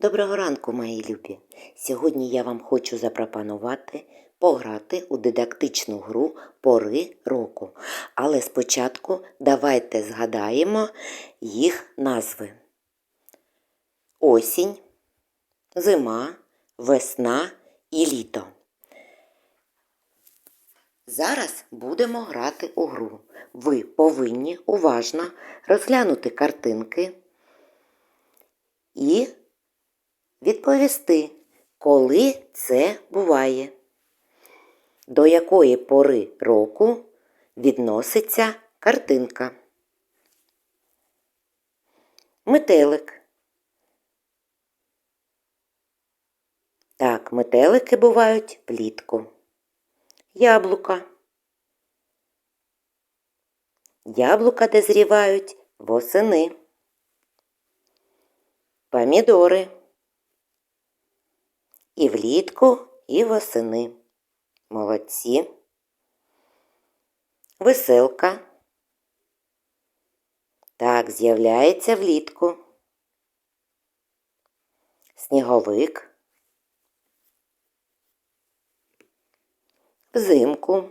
Доброго ранку, мої любі! Сьогодні я вам хочу запропонувати пограти у дидактичну гру пори року. Але спочатку давайте згадаємо їх назви: осінь, зима, весна і літо. Зараз будемо грати у гру. Ви повинні уважно розглянути картинки і відповісти, коли це буває, до якої пори року відноситься картинка. Метелик. Так, метелики бувають влітку. Яблука. Яблука дозрівають восени. Помідори. І влітку, і восени. Молодці. Веселка. Так, з'являється влітку. Сніговик. Взимку.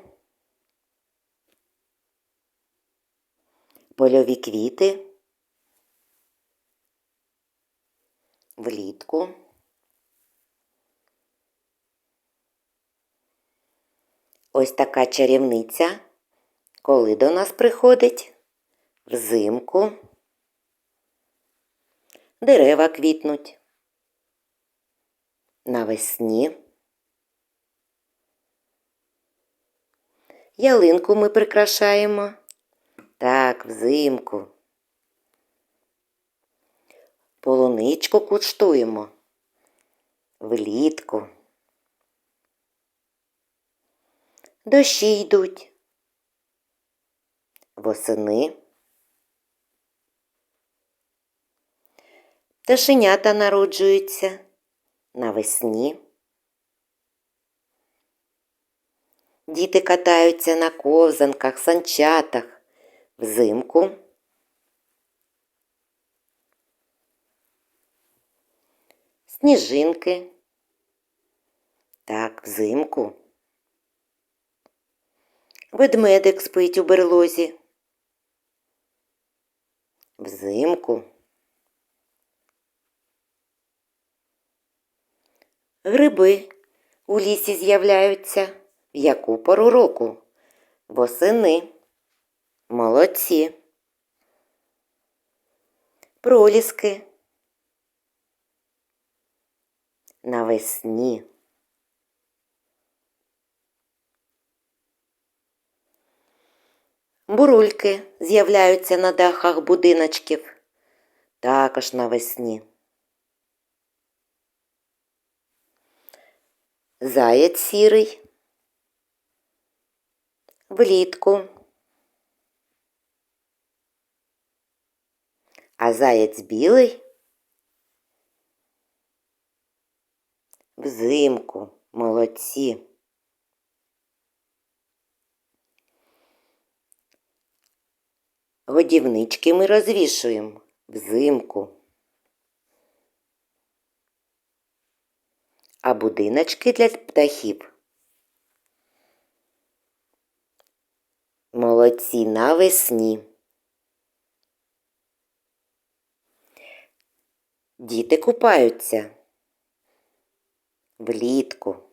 Польові квіти. Влітку. Ось така чарівниця, коли до нас приходить взимку. Дерева квітнуть. Навесні. Ялинку ми прикрашаємо. Так, взимку. Полуничку куштуємо. Влітку. Дощі йдуть. Восени. Пташенята народжуються навесні. Діти катаються на ковзанках, санчатах взимку. Сніжинки. Так, взимку. Ведмедик спить у берлозі. Взимку. Гриби у лісі з'являються. В яку пору року? Восени. Молодці. Проліски. Навесні. Бурульки з'являються на дахах будиночків. Також навесні. Заєць сірий. Влітку. А заєць білий взимку. Молодці. Годівнички ми розвішуємо взимку. А будиночки для птахів. Молодці навесні. Діти купаються влітку.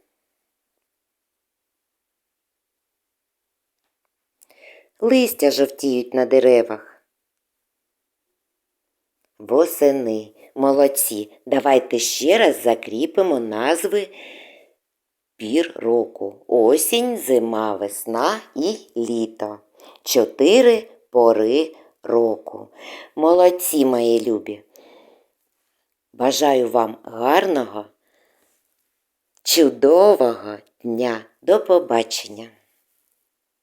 Листя жовтіють на деревах. Восени. Молодці. Давайте ще раз закріпимо назви пір року. Осінь, зима, весна і літо. Чотири пори року. Молодці, мої любі. Бажаю вам гарного, чудового дня. До побачення!